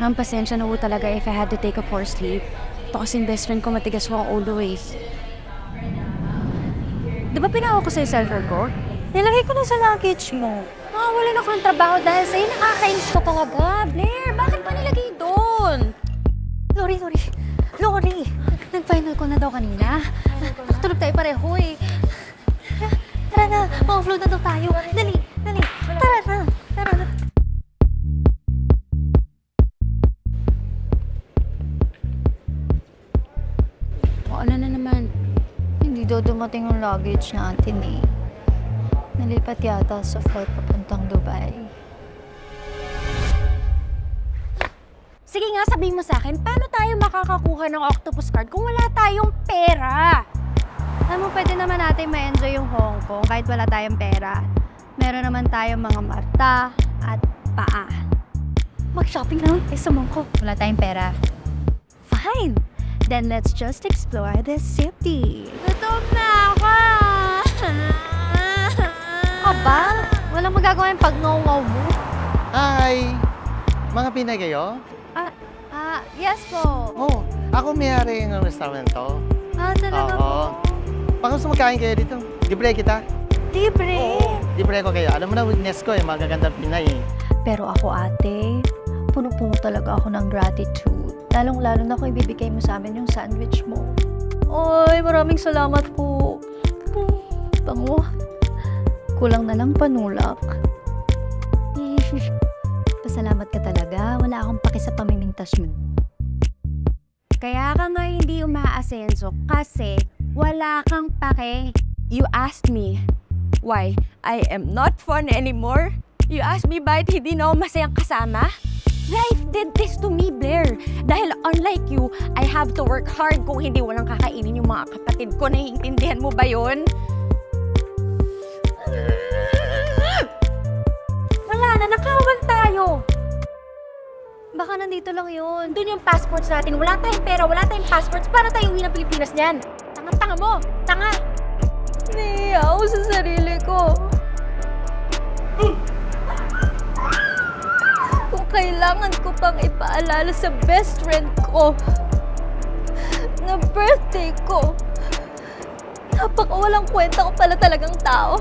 Ma'am, pasensya na po talaga if I had to take a forced leave. Ito kasing best friend ko matigas ko ang ulo eh. Di pinawa ko sa cellphone ko? Nilagay ko na sa luggage mo. Makawalan ako ng trabaho dahil sa'yo. Nakakainis ka talaga. Blair, bakit pa nilagay doon? Lori, Lori. Lori! Nag-final ko na daw kanina. Nakatulog tayo pareho eh. Tara na, ma-offload na daw tayo. Dali, dali. Tara na. Daw dumating yung luggage natin eh. Nalipat yata sa flight papuntang Dubai. Sige nga, sabihin mo sa akin, paano tayo makakakuha ng octopus card kung wala tayong pera? Alam mo, pwede naman natin ma-enjoy yung Hong Kong kahit wala tayong pera. Meron naman tayong mga marta at paa. Mag-shopping lang eh sa Mongko. Wala tayong pera. Fine! Then let's just explore the city. Gutom na ako! Aba, walang magagawa yung pag-ngaw-ngaw mo. Hi! Mga Pinay kayo? Ah, ah, yes po. Oo. ako may-ari ng restaurant to. Ah, talaga po. Oo. Baka gusto magkain kayo dito. Libre kita. Libre. Libre ko kayo. Alam mo na, weakness ko eh. Magagandang Pinay eh. Pero ako ate, puno-puno talaga ako ng gratitude. Lalong-lalo na kung ibibigay mo sa amin yung sandwich mo. Ay, maraming salamat po. Bango. Kulang na lang panulak. Pasalamat ka talaga. Wala akong paki sa pamimintas mo. Kaya ka nga hindi umaasenso kasi wala kang pake. You asked me why I am not fun anymore. You asked me bakit hindi na ako masayang kasama. Life did this to me, Blair. Dahil unlike you, I have to work hard kung hindi walang kakainin yung mga kapatid ko. Naiintindihan mo ba yon? Wala na, nakawan tayo. Baka nandito lang yun. Doon yung passports natin. Wala tayong pera, wala tayong passports. Paano tayo uwi ng Pilipinas niyan? Tanga-tanga mo! Tanga! Nahiya ako sa sarili ko. Kailangan ko pang ipaalala sa best friend ko na birthday ko, napaka walang kwenta ko pala talagang tao.